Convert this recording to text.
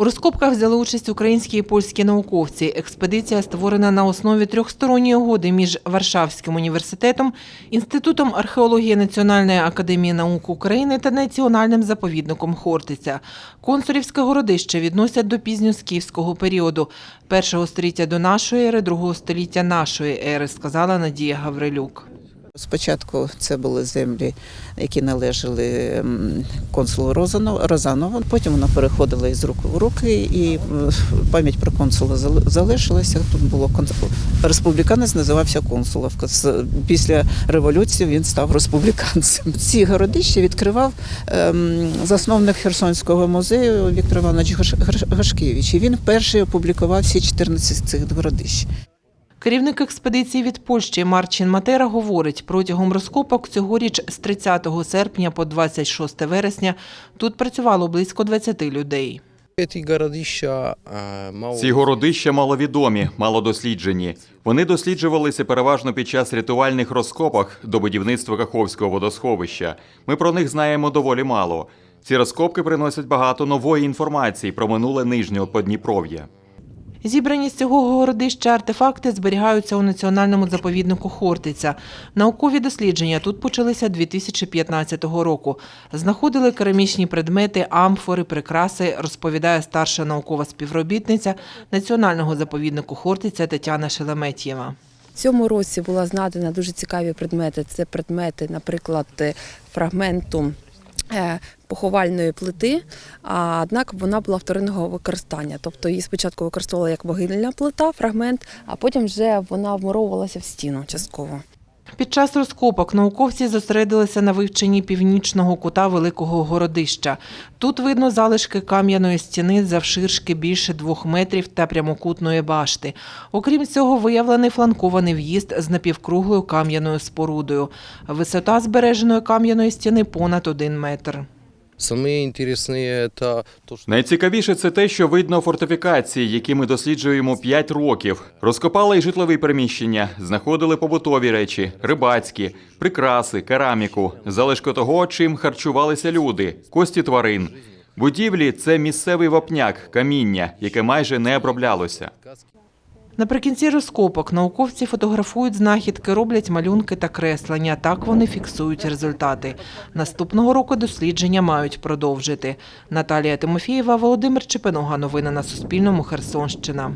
У розкопках взяли участь українські і польські науковці. Експедиція створена на основі трьохсторонньої угоди між Варшавським університетом, Інститутом археології Національної академії наук України та Національним заповідником Хортиця. Консулівське городище відносять до пізньоскіфського періоду першого століття до нашої ери, другого століття нашої ери, сказала Надія Гаврилюк. Спочатку це були землі, які належали консулу Розано- Розанову. Потім вона переходила із рук в руки, і пам'ять про консула зали- залишилася. Тут було республіканець, називався консуловка. З- Після революції він став республіканцем. Ці городища відкривав ем, засновник Херсонського музею Віктор Іванович Гаш- Гаш- Гашкевич. І він перший опублікував всі 14 цих городищ. Керівник експедиції від Польщі Марчин Матера говорить, протягом розкопок цьогоріч з 30 серпня по 26 вересня тут працювало близько 20 людей. Ці городища е, Ці городища маловідомі, малодосліджені. Вони досліджувалися переважно під час рятувальних розкопок до будівництва Каховського водосховища. Ми про них знаємо доволі мало. Ці розкопки приносять багато нової інформації про минуле нижнього Подніпров'я. Зібрані з цього городища артефакти зберігаються у національному заповіднику Хортиця. Наукові дослідження тут почалися 2015 року. Знаходили керамічні предмети, амфори, прикраси, розповідає старша наукова співробітниця національного заповіднику Хортиця Тетяна Шелеметьєва. Цьому році була знайдена дуже цікаві предмети. Це предмети, наприклад, фрагменту поховальної плити, а однак вона була вторинного використання. Тобто її спочатку використовували як вогильна плита, фрагмент, а потім вже вона вмуровувалася в стіну частково. Під час розкопок науковці зосередилися на вивченні північного кута Великого Городища. Тут видно залишки кам'яної стіни завширшки більше двох метрів та прямокутної башти. Окрім цього, виявлений фланкований в'їзд з напівкруглою кам'яною спорудою. Висота збереженої кам'яної стіни понад один метр. Саме інтересне що Найцікавіше це те, що видно фортифікації, які ми досліджуємо 5 років. Розкопали й житлові приміщення, знаходили побутові речі, рибацькі, прикраси, кераміку, залишки того, чим харчувалися люди, кості тварин. Будівлі це місцевий вапняк, каміння, яке майже не оброблялося. Наприкінці розкопок науковці фотографують знахідки, роблять малюнки та креслення. Так вони фіксують результати. Наступного року дослідження мають продовжити. Наталія Тимофієва, Володимир Чепинога. Новини на Суспільному. Херсонщина.